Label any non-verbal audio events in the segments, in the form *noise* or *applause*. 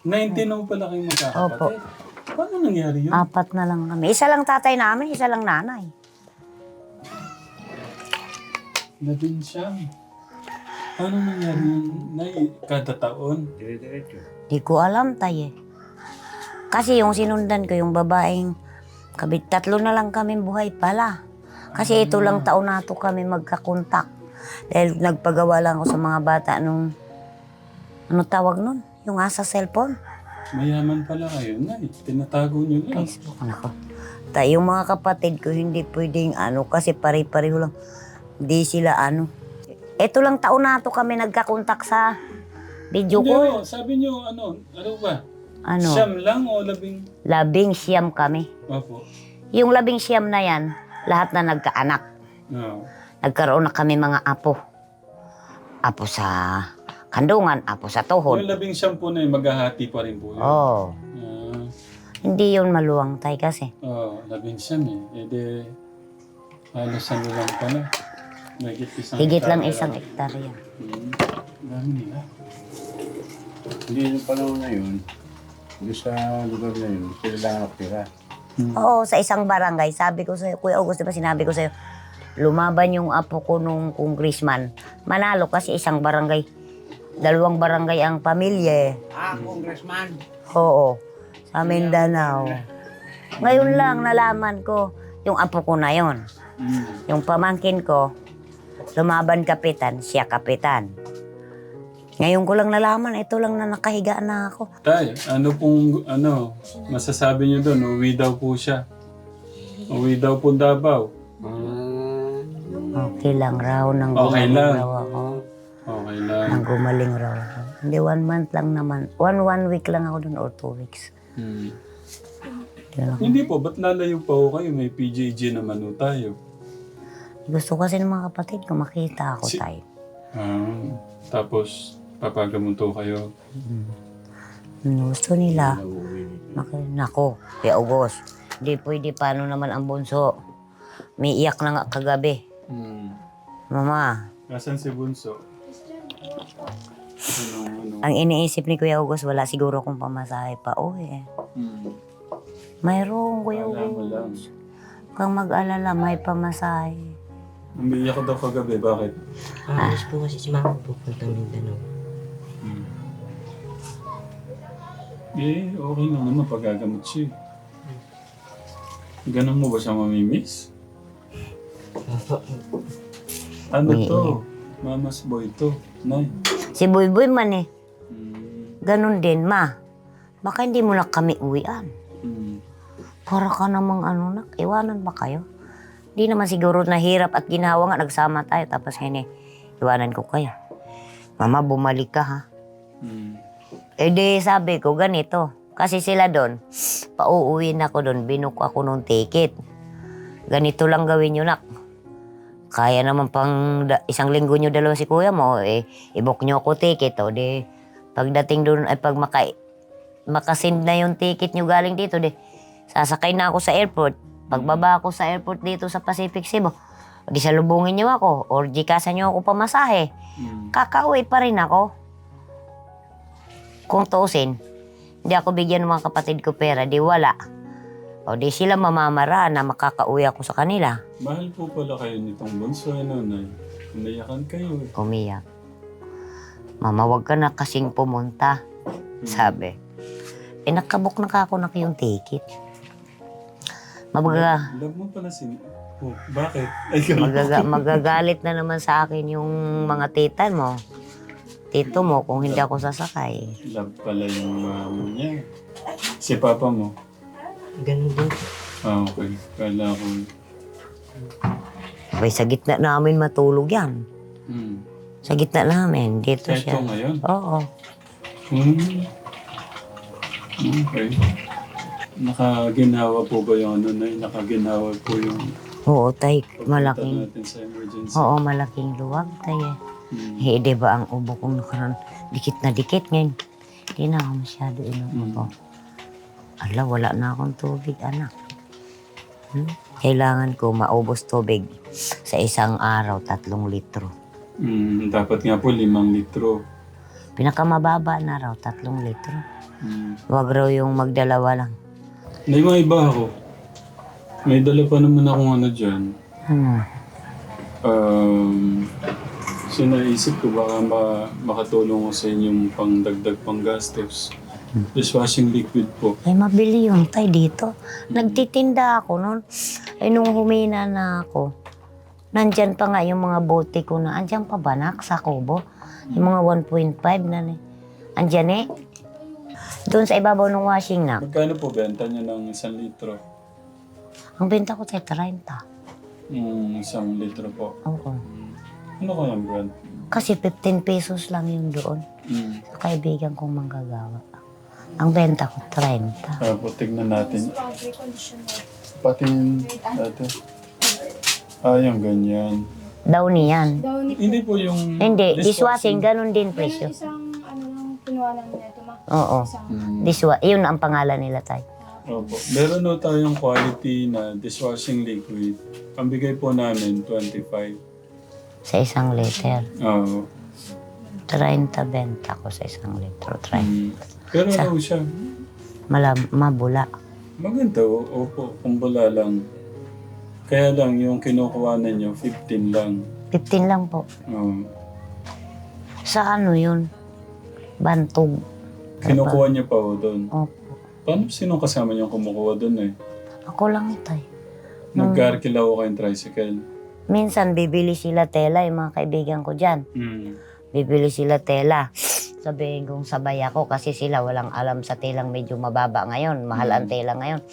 19 pala kayo magkakapatid. Paano nangyari yun? Apat na lang kami. Isa lang tatay namin, isa lang nanay. Labing siyam. Paano nangyari yun? Nay, kada taon? Di ko alam tay eh. Kasi yung sinundan ko, yung babaeng kabit, tatlo na lang kami buhay pala. Kasi ito lang taon na to kami magkakontak. Dahil nagpagawa lang ako sa mga bata nung, ano tawag nun? Yung asa cellphone. Mayaman pala kayo, Nay. Tinatago niyo lang. Facebook. Nako. Tayo yung mga kapatid ko, hindi pwedeng ano, kasi pare-pareho lang. Hindi sila ano. Ito lang taon na to kami nagkakontak sa video Hindi, call. oh, sabi niyo, ano, ano ba? Ano? Siyam lang o labing... Labing siyam kami. Opo. Yung labing siyam na yan, lahat na nagkaanak. No. Nagkaroon na kami mga apo. Apo sa kandungan, apo sa tuhod. Yung labing siyam po na yun, maghahati pa rin po yun. Oh, Ah, hindi yun maluwang tay kasi. oh, labing siyam eh. E de, halos ano lang pala. Mahigit isang Higit lang hektarya isang hektarya. Hmm. Dami nila. Hindi yung panahon na yun, doon sa lugar na yun, sila lang nakatira. Hmm. Oo, sa isang barangay. Sabi ko sa'yo, Kuya August, di ba sinabi ko sa'yo, lumaban yung apo ko nung congressman. Manalo kasi isang barangay. Dalawang barangay ang pamilya eh. Ah, congressman! Oo, sa Mindanao. Ngayon lang nalaman ko yung apo ko na yon. Hmm. Yung pamangkin ko, lumaban kapitan, siya kapitan. Ngayon ko lang nalaman, ito lang na nakahiga na ako. Tay, ano pong, ano, masasabi niyo doon? Uwi daw po siya. Uwi daw po Davao. Okay lang raw, nang Okay gumaling lang. Okay lang. Nang gumaling raw ako. Hindi, one month lang naman. One, one week lang ako dun or two weeks. Hmm. Lang. Hindi po, ba't lalayo pa ho kayo? May PJJ naman ho tayo. Gusto kasi ng mga kapatid ko makita ako Si- tayo. Ah, tapos, papagamunto kayo. Ano Gusto nila. Maki- Nako, kay August. Hindi pwede paano naman ang bunso. May iyak na nga kagabi. Hmm. Mama, Nasaan si Bunso? Ano, ano? ang iniisip ni Kuya August, wala siguro kung pamasahe pa. Oh, eh. Hmm. Mayroong Kuya Wala mo lang. August. Kang mag-alala, may pamasahe. Umiiyak daw kagabi, bakit? Alis po kasi si mama pupunta Mindanao. Hmm. Eh, okay lang naman pagagamot siya. Ganun mo ba siya mamimiss? Ano to? Mama's boy to. Nay. Si Boy man eh. Hmm. Ganun din, ma. Baka hindi mo na kami uwian. Hmm. Para ka namang ano nak, iwanan ba kayo? Hindi naman siguro nahirap at ginawa nga, nagsama tayo. Tapos ngayon eh, iwanan ko kayo. Mama, bumalik ka ha. Hmm. Eh di sabi ko, ganito. Kasi sila doon, *sniffs* pauuwiin ako doon, binuk ako nung ticket. Ganito lang gawin nyo, nak. Kaya naman pang da- isang linggo nyo dalawa si kuya mo, eh, i-book nyo ako ticket, o di, pagdating doon, ay pag maka, makasend na yung ticket nyo galing dito, di, sasakay na ako sa airport. Pagbaba ako sa airport dito sa Pacific Cebu, di salubungin nyo ako, or gikasan nyo ako pamasahe Hmm. kakauwi pa rin ako. Kung tuusin, hindi ako bigyan ng mga kapatid ko pera, di wala. O di sila mamamara na makakauwi ako sa kanila. Mahal po pala kayo nitong bunso, ano, Nay? Unayakan kayo eh. Umiyak. Mama, wag ka na kasing pumunta. Sabi. Eh, nakabok na ka ako na yung ticket. Mabaga, Love mo pala si... Oh, bakit? Ay, ganun. magaga, magagalit na naman sa akin yung mga tita mo. Tito mo kung hindi ako sasakay. Love pala yung mama niya. Si papa mo. Ganun din. Ah, okay. Kala ko... Abay, sa gitna namin matulog yan. Hmm. Sa gitna namin, dito Kahit siya. ngayon? Oo. Hmm. Okay. Nakaginawa po ba yung ano na Nakaginawa po yung Oo, tay. pagpunta Malaking, natin sa emergency. oo, malaking luwag, tay. eh. Hmm. Eh, di ba ang ubo kong nakaroon, dikit na dikit ngayon. Hindi na ako masyado inuubo. Ala, wala na akong tubig, anak. Hmm? Kailangan ko maubos tubig sa isang araw, tatlong litro. Hmm, dapat nga po limang litro. Pinakamababa na raw, tatlong litro. Mm. Huwag raw yung magdalawa lang. May mga iba ako. May dala pa naman akong ano dyan. Ano? Um, sinaisip ko baka ma- makatulong ko sa inyong pangdagdag panggastos. Dishwashing liquid po. Ay, mabili yun tay dito. Nagtitinda ako noon. Ay, nung humina na ako, nandyan pa nga yung mga bote ko na, andyan pa ba nak sa kubo? Yung mga 1.5 na ni. Andyan eh. Doon sa ibabaw ng washing na. Magkano po benta niyo ng isang litro? Ang benta ko tay 30. Yung isang litro po. Oo. Ano kayang brand? Kasi 15 pesos lang yung doon. Mm. Sa kaibigan kong manggagawa. Ang benta ko 30. Ah, po, tignan natin. Pati yung dati. Ah, yung ganyan. Daw niyan. Daw ni Hindi po yung... Hindi, dishwashing, ganun din presyo. isang ano lang kinuha lang nila ito ma. Oo. Isang Mm. Dishwa, yun ang pangalan nila tay. Opo. Meron na tayong quality na dishwashing liquid. Ang bigay po namin, 25. Sa isang liter. Oo. 30 benta ko sa isang litro. 30. Mm. Pero ano siya? Malam, mabula. Maganda, o- opo. Kumbula lang. Kaya lang, yung kinukuha ninyo, 15 lang. 15 lang po. Oo. Sa ano yun? Bantog. Kinukuha niyo pa o doon. Opo. Paano sino kasama niyo kumukuha doon eh? Ako lang tay. Nagkarkila ko kayong tricycle. Minsan bibili sila tela, yung mga kaibigan ko dyan. Mm. Bibili sila tela. Sabihin kong sabay ako kasi sila walang alam sa telang medyo mababa ngayon. Mahal ang tela ngayon.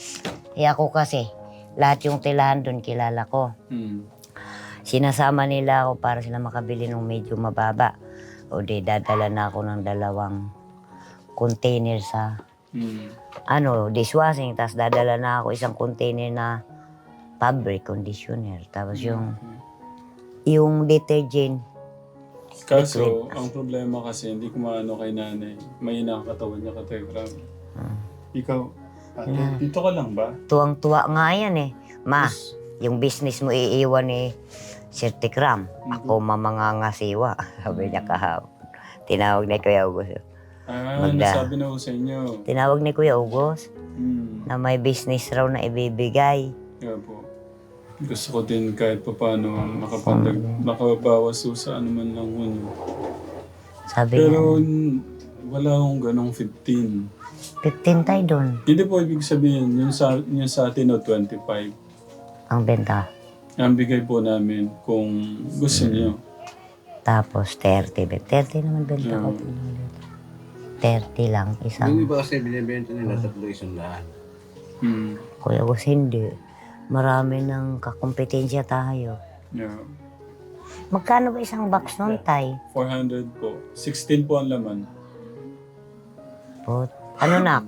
Eh ako kasi, lahat yung telahan doon kilala ko. Mm. Sinasama nila ako para sila makabili ng medyo mababa. O di dadala na ako ng dalawang container sa Mm. ano, dishwashing. Tapos dadala na ako isang container na fabric conditioner. Tapos yung yung detergent. Kaso, ang problema kasi, hindi ko maano kay nanay. May katawan niya ka telegram. Ikaw, ate, dito ka lang ba? Tuwang-tuwa nga yan eh. Ma, yung business mo iiwan ni Sir Tikram. Ako mamangangasiwa. *laughs* Sabi niya kahapon. Tinawag ni Kuya August. Ah, Magda. nasabi na ko sa inyo. Tinawag ni Kuya August Hmm. na may business raw na ibibigay. Kaya po. Gusto ko din kahit pa paano makapandag, makabawas po sa ano man lang yun. Sabi Pero niya, n- wala akong ganong 15. 15 tayo doon. Hindi po ibig sabihin, yung sa, yung sa atin o 25. Ang benta. Ang bigay po namin kung gusto niyo. Tapos 30. Bet- 30 naman benta ko. 30 lang. Yung Isang iba kasi binibenta nila tatlo isang daan. Hmm. Kuya August hindi. Marami ng kakompetensya tayo. Yeah. Magkano ba isang box nun, Tay? 400 po. 16 po ang laman. Pot. Ano na?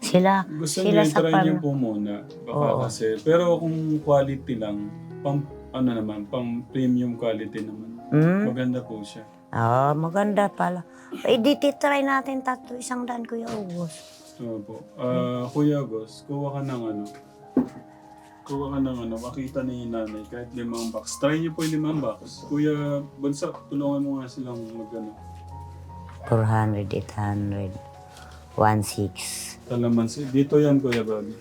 Sila, Gusto sila niyo sa try niyo po muna. Baka Oo. kasi. Pero kung quality lang, pang ano naman, pang premium quality naman. Hmm? Maganda po siya. Ah, maganda pala. Eh, di titry natin tatlo isang daan, Kuya August. Opo. Ah, Kuya Gos, kuha ka ng ano. Kuha ka ng ano, makita ni nanay kahit limang box. Try niyo po yung limang box. Kuya Bansa, tulungan mo nga silang mag ano. 400, 800, 1,600. Talamansi. Dito yan, Kuya Bobby.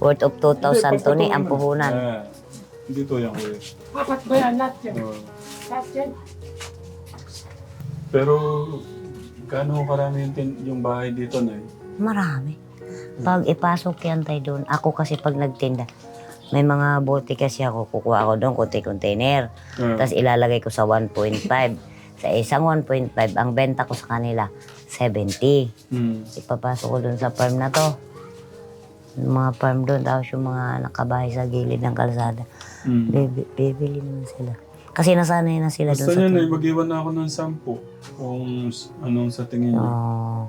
Worth of 2,000 to ni ang puhunan. Ah, dito yan, Kuya. Apat ba yan lahat yan? Oo. Lahat yan. Pero, gaano karami yung, tin- yung bahay dito na Marami. Pag ipasok yan tayo doon, ako kasi pag nagtinda, may mga bote kasi ako, kukuha ako doon, kunti container. Ah, Tapos ilalagay ko sa 1.5. Sa isang 1.5, ang benta ko sa kanila, 70. hmm. Ipapasok ko doon sa farm na to. Yung mga farm doon, tapos yung mga nakabahay sa gilid ng kalsada. Hmm. Bibi- bibili naman sila. Kasi nasanay na sila doon Gusto sa niyo na, tinda. mag-iwan na ako ng sampu. Kung s- anong sa tingin niyo. Oo.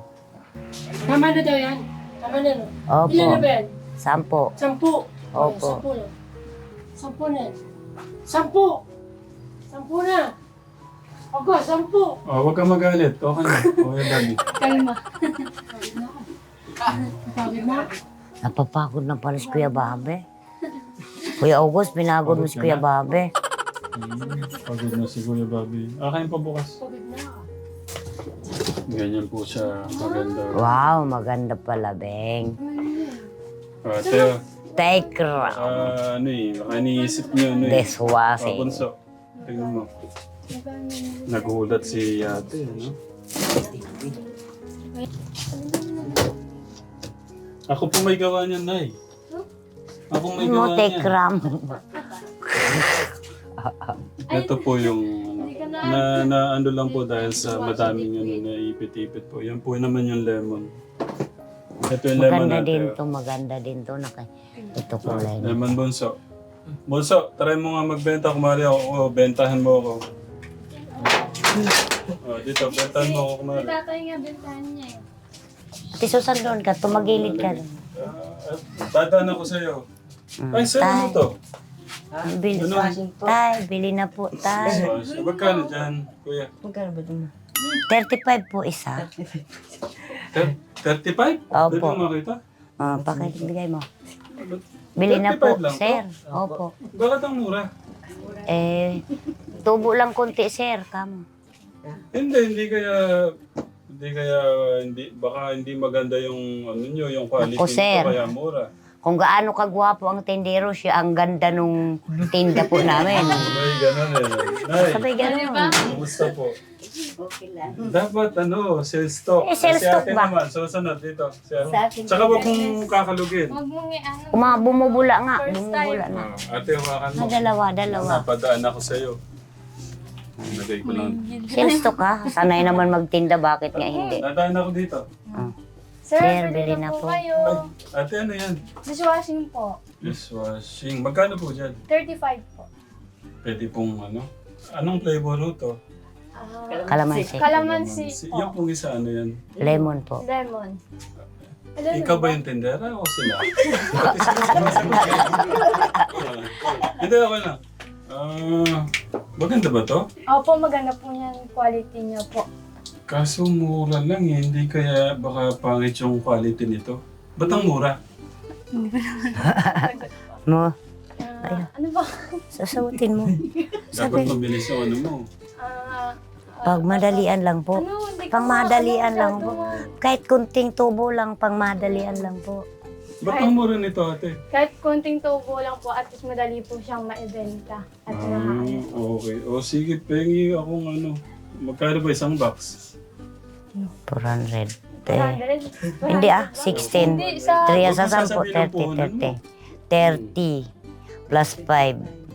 Tama na daw yan. Tama na no. Opo. Ilan na ba yan? Sampo. Sampu. Oh, Opo. Sampu na. Sampu na. Sampu. Sampu na. Ako, sampu. Oh, huwag kang magalit. Okay na. Okay, Bobby. *laughs* Kalma. Pagod na. Napapagod na pala si Kuya Babe. Kuya August, pinagod mo si Kuya Babe. Hmm, pagod na si Kuya Bobby. Ah, kain pa bukas. Pagod na. Ganyan po siya. Maganda. Wow, maganda pala, Beng. Ah, Teo, Take ra. ah, ano eh, baka iniisip niyo ano eh. Ah, Dishwashing. bunso. Tingnan mo. Nagulat si ate, ano? Ako po may gawa niyan, Nay. Ako may Mo, gawa take niyan. Ito po yung na, na ano lang po dahil sa madaming ano, na ipit-ipit po. Yan po naman yung lemon. Ito yung lemon Maganda natin. din to, maganda din to. Naka, ito kulay. niya. Lemon bunso. Bunso, try mo nga magbenta. Kumari ako, oh, bentahan mo ako. Oh, dito, bentahan mo ako kumari. Tatay nga bentahan niya eh. Ate Susan doon ka, tumagilid ka. Ah, dadaan ako sa'yo. Mm, Ay, sir, ano to? Bili, Ano? tay, bili na po, tay. Dishwasher. Magkano dyan, kuya? Magkano ba ito? 35 po isa. Thir- 35? Opo. Pwede mo makita? Ah, pakibigay mo. Bili na 35 po, lang sir. Opo. Bakit ang mura? Eh, tubo lang konti, sir. Kamo. Hindi, hindi kaya hindi kaya hindi baka hindi maganda yung ano nyo, yung quality Ako, nito sir. kaya mura. Kung gaano kagwapo ang tendero, siya ang ganda nung tinda po namin. *laughs* May ganun eh. Nay, Sabay ganun. kumusta po? Dapat ano, sales stock. Eh, sales Si ate ba? naman, susunod dito. Si ate. Tsaka wag mong kakalugin. Huwag mong i-ano. Kuma, bumubula nga. Bumubula na. Ah, ate, hawakan mo. Ah, dalawa, dalawa. Napadaan ako sa'yo. Nagay ko lang. Sales to ka. Sanay naman magtinda, bakit nga hindi? Nadaan ako dito. Sir, Sir, bili bili na na po po. kayo. Ay, ate, ano yan? Dishwashing po. Dishwashing. Magkano po dyan? 35 po. Pwede pong ano? Anong flavor ho to? Ah, Kalamansi. Kalamansi Si, po. yung pong isa ano yan? Lemon po. Lemon. Alam Ikaw ba yung tendera o sila? *laughs* Hindi, okay lang. Ah, maganda ba to? Opo, maganda po yan quality niya po. Kaso mura lang eh. Hindi kaya baka pangit yung quality nito. Ba't ang mura? *laughs* Mo, Ah, ano ba? sasagutin mo. *laughs* Dapat mabilis yung ano mo. Ah, Pag madalian lang po. ano, hindi ko Pang madalian ano, lang po. Kahit kunting tubo lang, pang madalian lang po. Ba't ang mura nito ate? Kahit konting tubo lang po, at least madali po siyang maibenta. At Ah, mahaayos. okay. O sige, pengi akong ano. Magkano ba isang box? 400. Eh, 100? hindi ah, 16. Hindi, sa... 3 Huwag sa mo 10, sasabihin ang puhunan 30, 30. 30 plus 5.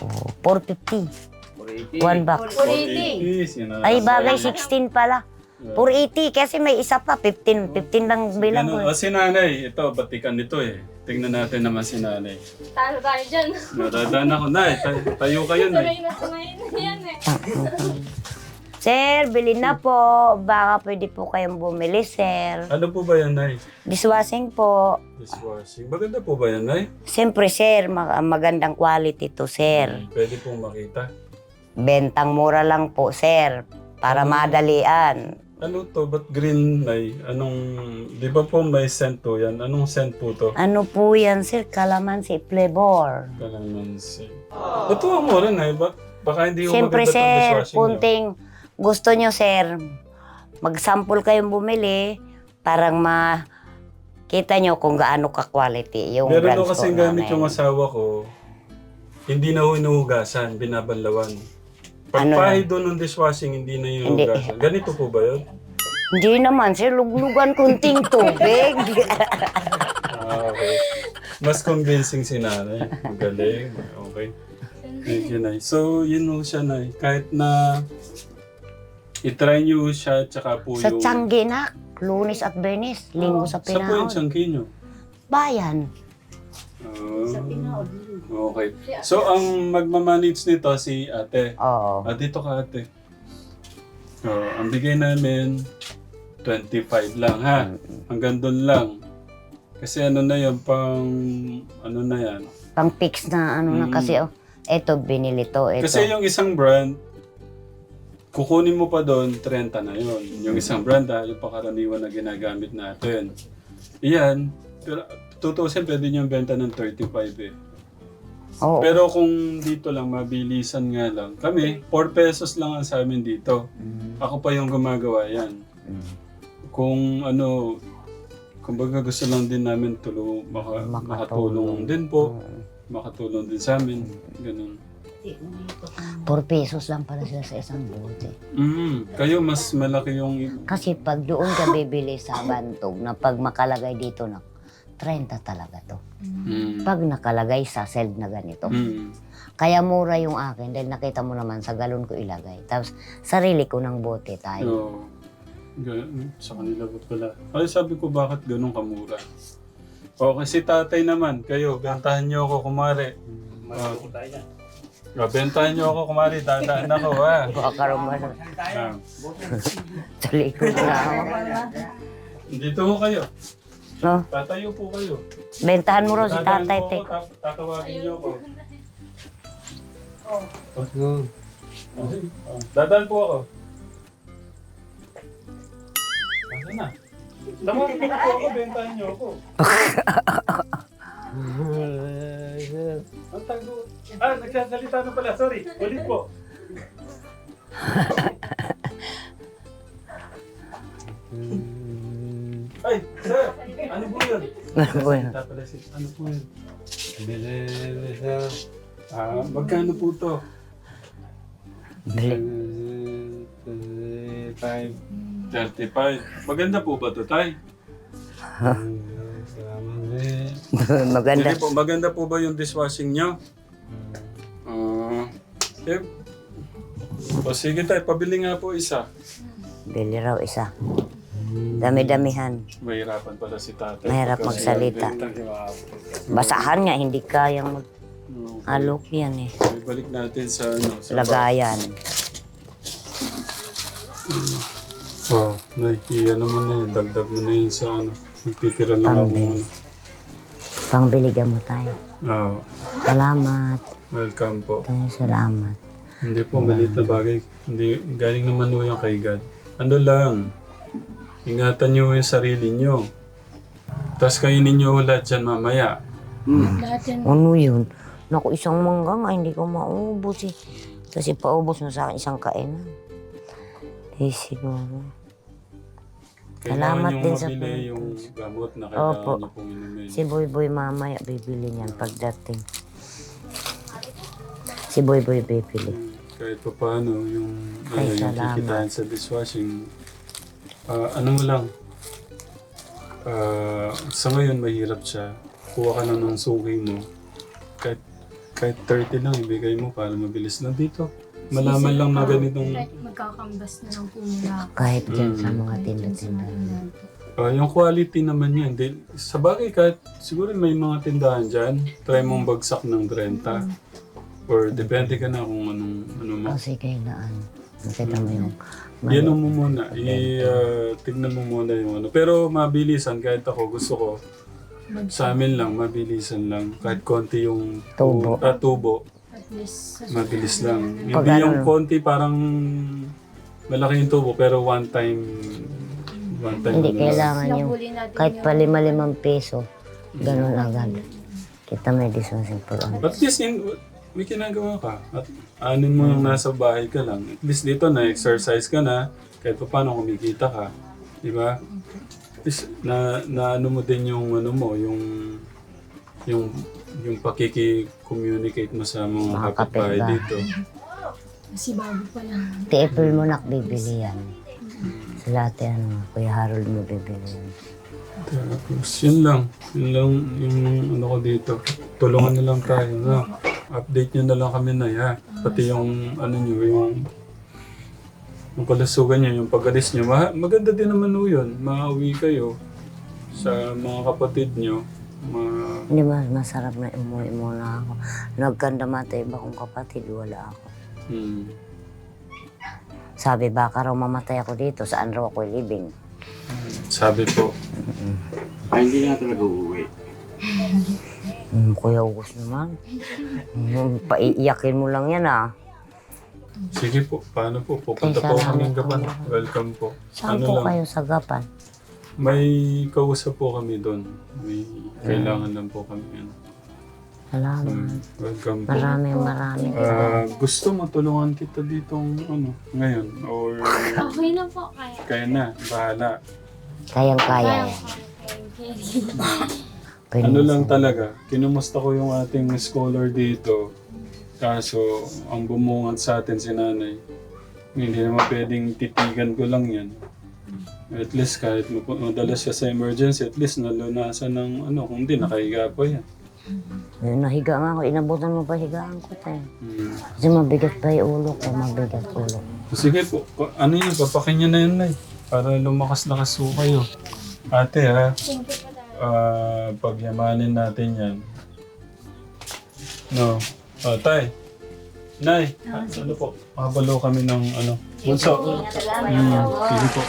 Oh, 450. One box. 480. Yes, yun na. Ay, bagay 16 pala. 480 kasi may isa pa, 15. 15 lang bilang Ano, ko. o si nanay, ito, batikan nito eh. Tingnan natin naman si nanay. Talo tayo dyan. Nadadaan ako, nay, tay- tayo kayo, nay. Sanay na sanay na yan eh. Sir, bili na po. Baka pwede po kayong bumili, sir. Ano po ba yan, nay? Dishwashing po. Dishwashing. Maganda po ba yan, nay? Siyempre, sir, mag- magandang quality to, sir. Pwede pong makita. Bentang mura lang po, sir. Para madalian. Ano to? Ba't green, nay? Anong, di ba po may scent to yan? Anong scent po to? Ano po yan, sir? Calamansi flavor. Kalamansi. Ba't to ang mura, nay? Ba- baka hindi ko Siyempre, maganda tong sir, dishwashing niyo. kunting gusto nyo, sir, mag-sample kayong bumili parang ma kita nyo kung gaano ka-quality yung Meron brands ko kasi gamit namin. yung asawa ko, hindi na ho inuhugasan, binabanlawan. Ano Pagpahid doon ng dishwashing, hindi na yung Hindi. hugasan. Ganito po ba yun? Hindi naman, sir. Luglugan kunting tubig. Ah, okay. Mas convincing si nanay. Magaling. Okay. Thank you, Nay. So, yun ho siya, Nay. Kahit na itry niyo siya, tsaka po sa yung... Tiangge na, lunes at bernis, linggo sa Sa po yung tiyangki niyo? Bayan. Ah, okay. So, ang magmamanage nito si ate. Oo. Ah, dito ka ate. Oh, ang bigay namin, 25 lang ha. Hanggang doon lang. Kasi ano na yun, pang... Ano na yan. Pang fix na ano na kasi oh. Eto, binili to. Eto. Kasi yung isang brand, kukunin mo pa doon, 30 na yun. Yung isang brand ha, yung pakaraniwan na ginagamit natin. Iyan, pero 2,000 pwede niyong benta ng 35 eh. Oo. Pero kung dito lang, mabilisan nga lang. Kami, 4 pesos lang ang sa amin dito. Ako pa yung gumagawa yan. Kung ano, kumbaga gusto lang din namin tulong, maka, Makatulong. makatulong din po. Makatulong din sa amin. Ganun. 4 pesos lang pala sila sa isang bote. Mm, kayo mas malaki yung... Kasi pag doon ka bibili sa bantog na pag makalagay dito na 30 talaga to. Mm, Pag nakalagay sa seld na ganito. mm, Kaya mura yung akin dahil nakita mo naman sa galon ko ilagay. Tapos sarili ko ng bote tayo. Oo. Sa kanila po pala. Ay, sabi ko bakit ganun kamura. Okay, si tatay naman, kayo, bentahan niyo ako kumari. Ah, ah, bentahan niyo ako kumari, dadaan ako ha. Baka naman Ah, sa likod na ako. dito ho kayo. No? Tatayo po kayo. Bentahan mo raw si Dadaan tatay, po tek. ako, ta- tatawagin niyo ako. Ah, dadaan po ako. Ano na? Niyo po ako, bentahan niyo ako. *laughs* Ang tago. Ah, nagsasalita na pala. Sorry. Ulit po. Ay, sir. Ano po yun? Ano po yun? Si... Ano po yun? Bili, bili, Ah, magkano po to? Bili. Five. 35. Maganda po ba to, Tay? Salamat eh. *laughs* Maganda. Hindi po, maganda po ba yung dishwashing niyo? Ah, eh, o sige tayo, pabili nga po isa. Bili raw isa. Dami-damihan. Mahirapan pala si tatay. Mahirap Pagka magsalita. Basahan nga, hindi kayang Okay. mag-alok yan eh. Balik natin sa ano. Sa Lagayan. Oh, Nay, ano mo na yun, dagdag mo na yun sa ano. Nagtitira lang ako. Pambili. Pangbiligan mo tayo. Ah, Salamat. welcome po. Tayo salamat. Hindi po, maliit na bagay. Hindi, galing naman po yung kay God. Ano lang, ingatan niyo yung sarili niyo. Tapos kainin niyo lahat dyan mamaya. Lahat yan. Ano yun? Naku, isang mangga nga, hindi ko maubos eh. Kasi paubos mo sa akin isang kainan. Eh, siguro. Salamat din sa mabili yung gamot na kailangan Opo. niyo pong inumin. Si Boy Boy mamaya bibili niyan pagdating. Si Boy Boy bibili. Kahit pa paano, yung, ano, Ay, yung salamat. sa dishwashing, ah, ano mo lang, ah, sa ngayon mahirap siya. Kuha ka na ng suki mo. Kahit, kahit 30 lang, ibigay mo para mabilis na dito. Malaman lang na ganitong, magkakambas na lang po muna. Kahit dyan sa Mm. mga Dyan sa tinda-tinda. tindahan po. ah, yung quality naman yan. Di, sa bagay, kahit siguro may mga tindahan dyan, try mong bagsak ng 30. Or depende ka na kung anong, ano mo. Kasi kailangan. Nakita mo yung... Yan mo muna. I, ah, tignan mo muna yung ano. Pero mabilisan, kahit ako gusto ko, sa amin lang, mabilisan lang. Kahit konti yung Tubo. ah, tubo, least mabilis lang. Hindi Pag ano- yung konti parang malaki yung tubo, pero one time, one time Hindi ano lang. kailangan yung... Nahuli natin Kahit yung pa lima-limang peso, ganun agad. Kita may dismissing po. At least in, may ginagawa ka. At anin mo yung nasa bahay ka lang. At least dito na exercise ka na. Kahit pa paano kumikita ka. Di ba? At least na, na ano mo din yung ano mo, yung yung yung pakiki-communicate mo sa mga Mga kapitbahay kapitbahay. dito. Kasi bago pa lang. Ti April mo nak bibili yan. Sa lahat yan, Kuya Harold mo bibili yan. Tapos yun lang. Yun lang yung ano ko dito. Tulungan na lang tayo na. Update nyo na lang kami na ya. Pati yung ano nyo, yung yung kalasugan nyo, yung pag-alis nyo. Ma- maganda din naman ho yun. Maawi kayo sa mga kapatid nyo. Ma- Hindi ba masarap na umuwi muna ako. Nagkanda matay iba kong kapatid, wala ako. hmm. Sabi baka raw mamatay ako dito, saan raw ako living? Sabi po, Ay, hindi na talaga uuwi. Hmm, Kuya August naman. Hmm, paiiyakin mo lang yan ah. sige po, paano po? Pupunta Ay, po salamat kami po. gapan. Welcome po. Saan Ano po lang, kayo sa Gapan? May kausap po kami doon. May kailangan lang po kami. Ano. Salamat. Welcome po. Maraming maraming. Ah, gusto mo tulungan kita ditong ano, ngayon? Or *laughs* Okay na po, kaya. kaya na, bahala. Kayang-kaya Kaya. Pwede Ano lang talaga, kinumusta ko yung ating scholar dito. Kaso, ang bumungad sa atin si nanay. Hindi naman pwedeng titigan ko lang yan. At least kahit mapu- madala siya sa emergency, at least nalunasan ng ano, kung di, nakahiga pa yan. Eh, Nahiga nga ako. Inabutan mo pa higaan ko tayo. Hmm. Kasi mabigat pa yung ulo ko. Mabigat ulo. Sige po, pa- ano yun, papakin niyo na yun, Nay. Para lumakas-lakas po kayo. Ate, ha? Ah, pagyamanin natin yan. No. Ah, tay. Nay, ano po? Mabalo kami ng ano. Bunso. Mm, sige po.